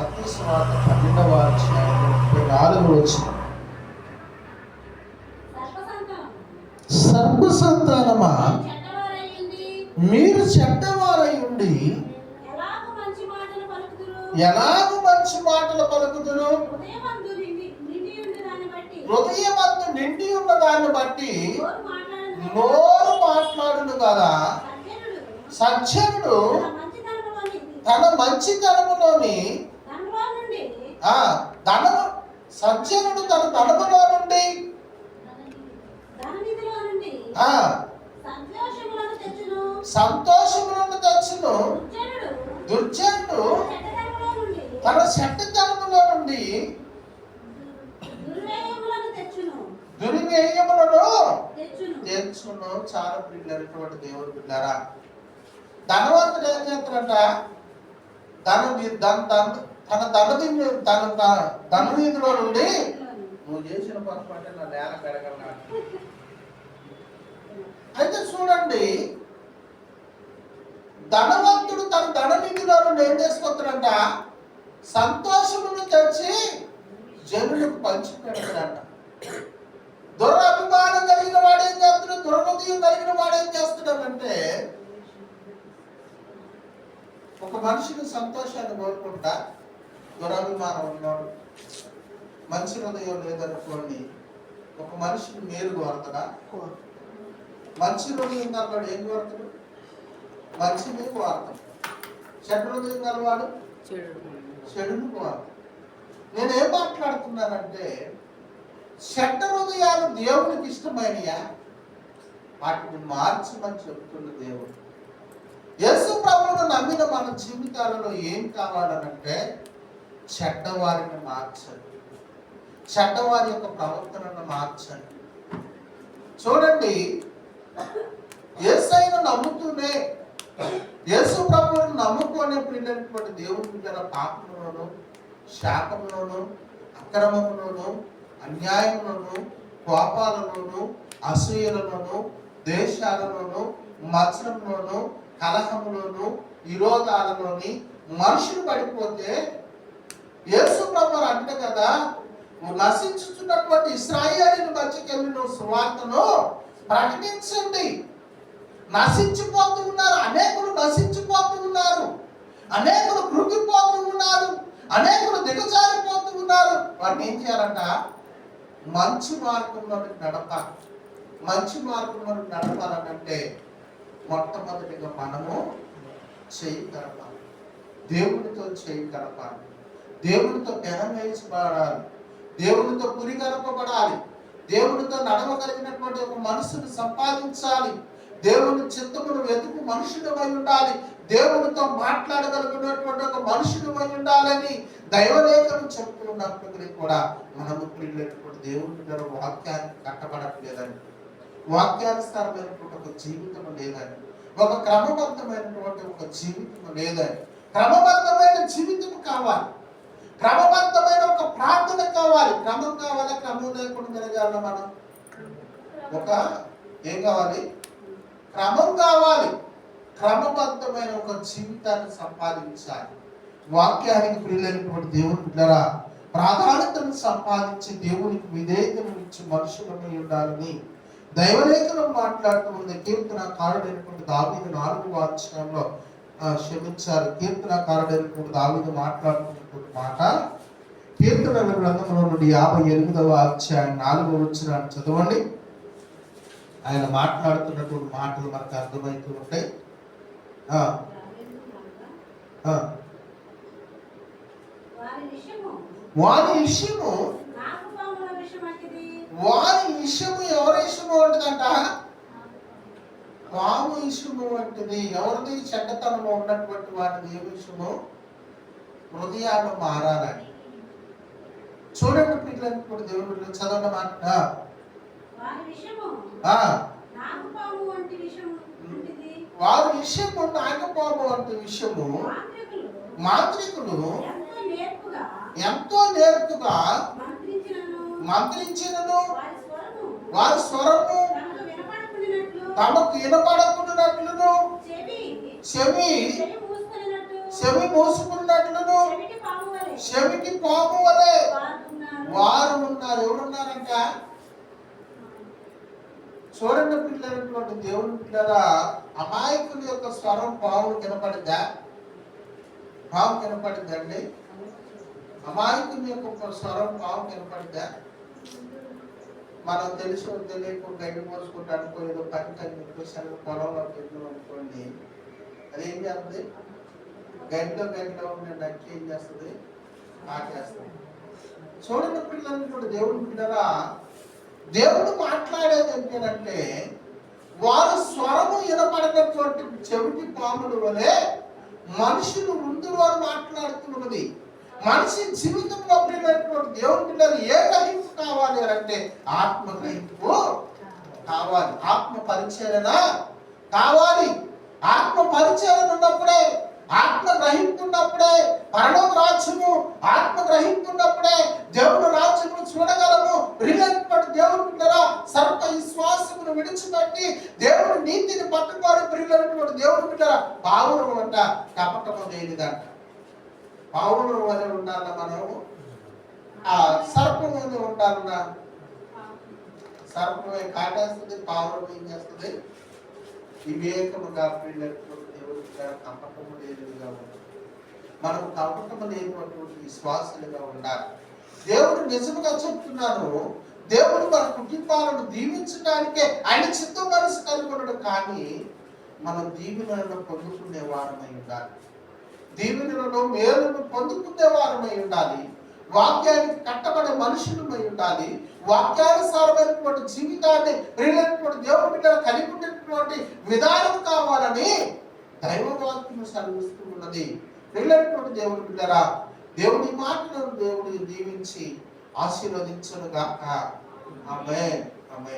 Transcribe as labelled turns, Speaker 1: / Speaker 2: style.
Speaker 1: మత్తయి సువార్త పన్నెండవ అధ్యాయం ముప్పై నాలుగు వచ్చిన
Speaker 2: సర్పసంతానం
Speaker 1: సర్వ సంతానమా
Speaker 2: చెడ్డవారయ్యుండి
Speaker 1: మీరు చెడ్డవారై ఉండి
Speaker 2: ఎలాగ మంచి మాటలు పలుకుదురు? హృదయమందు నిండి
Speaker 1: ఉన్న దాన్ని బట్టి.
Speaker 2: నోరు మాట్లాడను
Speaker 1: కదా?
Speaker 2: సజ్జనుడు. తన మంచితనములోని
Speaker 1: మంచితనములోని
Speaker 2: ధనములో నుండి
Speaker 1: ఆ ధనము సజ్జనుడు తన ధనములో నుండి
Speaker 2: సంతోషములను తెచ్చును. దుర్జనుడు
Speaker 1: తన చెడ్డతనములో నుండి
Speaker 2: దుర్వ్యయములను తెచ్చును.
Speaker 1: చాలా ప్రియులైనటువంటి దేవుడు పిల్లారా ధనవంతుడు ఏం చేస్తాడంట? ధన ధన ధన తన ధనది తన ధననిధిలో నుండి నువ్వు చేసిన పొరపాటు నా నేల పెరగన్నాడు అయితే చూడండి ధనవంతుడు తన ధననిధిలో నుండి ఏం చేసుకొస్తాడంట? సంతోషమును తెచ్చి జనులకు పంచి పెడతాడంట. దురభిమానం కలిగిన వాడు ఏం చేస్తున్నాడు దురహృదయం కలిగిన వాడు ఏం చేస్తున్నాడంటే ఒక మనిషిని సంతోషాన్ని కోరుకుంటా దురభిమానం ఉన్నాడు మంచి హృదయం లేదనుకోండి ఒక మనిషిని మేలు కోరతడా? మంచి హృదయం గలవాడు ఏం కోరతాడు? మంచిని కోరతాడు. చెడ్డ హృదయం గలవాడు చెడును కోరతాడు నేనేం మాట్లాడుతున్నానంటే చెడ్డ హృదయాలు దేవునికి ఇష్టమైనయా? వాటిని మార్చమని చెప్తున్న దేవుడు. యేసు ప్రభువును నమ్మిన మన జీవితాలలో ఏం కావాలనంటే చెడ్డవారిని మార్చండి. చెడ్డవారి యొక్క ప్రవర్తనను మార్చండి. చూడండి యేసైను నమ్ముతూనే యేసు ప్రభువును నమ్ముకునే పిల్లటువంటి దేవుని బిడ్డల పాపంలోను శాపంలోను అక్రమంలోను అన్యాయంలోను కోపాలలోను అసూయలలోను దేశాలలోను మత్సరంలోను కలహంలోను విరోధాలలోని మనుషులు పడిపోతే యేసు ప్రభు అంట కదా నశించుతున్నటువంటి ఇస్రాయేలీని మధ్యకెళ్ళి నువ్వు సువార్తను ప్రకటించండి. నశించిపోతూ ఉన్నారు అనేకులు నశించిపోతూ ఉన్నారు అనేకులు కృంగిపోతూ ఉన్నారు అనేకులు దిగజారిపోతూ ఉన్నారు. వాటిని ఏం చేయాలంట? మంచి మార్గంలో నడపాలి. మంచి మార్గంలో నడపాలనంటే మొట్టమొదటిగా మనము చేయి గడపాలి దేవునితో చేయి గడపాలి దేవునితో పెనం దేవునితో పురిగనపబడాలి దేవునితో నడవగలిగినటువంటి ఒక మనసును సంపాదించాలి. దేవుని చిత్తమును వెతుకు మనుషుడు ఉండాలి. దేవునితో మాట్లాడగలిగినటువంటి ఒక మనుషుడు ఉండాలని దైవలేఖను చెప్తున్నప్పటికీ కూడా మనము ప్రియులైనటువంటి దేవుని దగ్గర వాక్యాన్ని కట్టబడట్లేదని వాక్యానుసారమైనటువంటి ఒక జీవితం లేదని ఒక క్రమబద్ధమైనటువంటి ఒక జీవితం లేదని క్రమబద్ధమైన జీవితం కావాలి. క్రమబద్ధమైన ఒక ప్రార్థన కావాలి. క్రమం కావాలి? క్రమం లేకుండా జరగాల మనం? ఒక ఏం కావాలి? క్రమం కావాలి. క్రమబద్ధమైన ఒక జీవితాన్ని సంపాదించాలి. వాక్యానికి ప్రియులైనటువంటి దేవుని బిడ్డరా ప్రాధాన్యతను సంపాదించి దేవునికి విధేయతను ఇచ్చి మనుషులను ఉండాలని దైవలేఖనం మాట్లాడుతూ ఉంది కీర్తనకారుడైనటువంటి దావీదు నాలుగు అధ్యాయంలో క్షమించారు. కీర్తనకారుడైనటువంటి దావీదు మాట్లాడుతున్నటువంటి మాట కీర్తనల గ్రంథంలో నుండి యాభై ఎనిమిదవ అధ్యాయం నాలుగవ వచ్చిన చదవండి. ఆయన మాట్లాడుతున్నటువంటి మాటలు మనకు అర్థమవుతూ ఉంటాయి.
Speaker 2: వారి విషయము.
Speaker 1: వారి విషయము. ఎవరి విషయము వంటిదంట పాము విషయము వంటిది ఎవరిది చెడ్డతనము ఉన్నటువంటి వాటిది ఏ విషయము హృదయాలు మారాలని. చూడండి పిల్లలు కూడా దేవుడు చదవండి మాట. ఆ,
Speaker 2: వారి విషయము?
Speaker 1: నాగపాము వంటి విషయము
Speaker 2: మాంత్రికులు? ఎంతో నేర్పుగా? మంత్రించినను? వారి స్వరము తమకు
Speaker 1: వినపడకుండాట్లును
Speaker 2: చెవి.
Speaker 1: చెవి. మూసుకున్నట్లును?
Speaker 2: చెవిటి పాము వలె.
Speaker 1: వారు ఉన్నారు. ఎవరున్నారంట? చూడండి పిల్లలటువంటి దేవుని పిల్లరా అమాయకుల యొక్క స్వరం పావులు కనపడిందా పాము కనపడిందండి అమాయకుని యొక్క స్వరం పాము కనపడిందా మనం తెలుసు తెలియకుండా గడ్డి మోసుకుంటూ అనుకో ఏదో పని అని పొలంలో వెళ్ళాం అనుకోండి. అది ఏం చేస్తుంది గడ్డిలో గడ్డిలో ఉండే నచ్చి ఏం చేస్తుంది? మాట్లాస్తుంది చూడండి పిల్లలు కూడా దేవుని పిల్లరా దేవుడు మాట్లాడేది ఏంటంటే వారు స్వరము వినపడినటువంటి చెవిటి పాముల వలె మనుషులు ముందు వారు మాట్లాడుతున్నది. మనిషి జీవితంలో ఉండేటటువంటి దేవుని పిల్లలు ఏ గ్రహింపు కావాలి అంటే ఆత్మ గ్రహింపు కావాలి. ఆత్మ పరిచయన కావాలి. ఆత్మ పరిచయం ఉన్నప్పుడే ఆత్మ గ్రహింపున్నప్పుడే పరలోక రాజ్యము ఆత్మ గ్రహింపున్నప్పుడే దేవుని రాజ్యము చూడగలము. ప్రియులైనటువంటి దేవుని పిల్లరా సర్వ విశ్వాసమును విడిచిపెట్టి దేవుని నీతిని పట్టుకోని ప్రియులైనటువంటి దేవుని బిడ్డరా పావురం అంట కపటము లేనిదంట పావురం వలె ఉండాల మనము? ఆ సర్పం వలె ఉండాలన్నా సర్పమే కాటేస్తుంది పావురం ఏం చేస్తుంది? వివేకముగా ప్రియులైనటువంటి దేవుని కంపకము లేదుగా లేనిదిగా ఉండాలి మనం కపటము లేనటువంటి విశ్వాసులుగా ఉండాలి. దేవుడు నిజముగా చెప్తున్నాను దేవుడు మన కుటుంబాలను దీవించడానికే ఆయన చిత్తం మనసు కలిగి కానీ మనం దీవెనలను పొందుకునే వారమై ఉండాలి. దీవెనలను మేలును పొందుకునే వారమై ఉండాలి. వాక్యానికి కట్టబడే మనుషులమై ఉండాలి. వాక్యానుసారమైనటువంటి జీవితాన్ని ప్రియులైనటువంటి దేవుడి బిడ్డలు కలిగి ఉండేటువంటి విధానం కావాలని దైవ వాక్యం ఉన్నది. ప్రియులైనటువంటి దేవుడి బిడ్డరా దేవుడి మాటను దేవుడిని దీవించి ఆశీర్వదించను గాక ఆమె ఆమె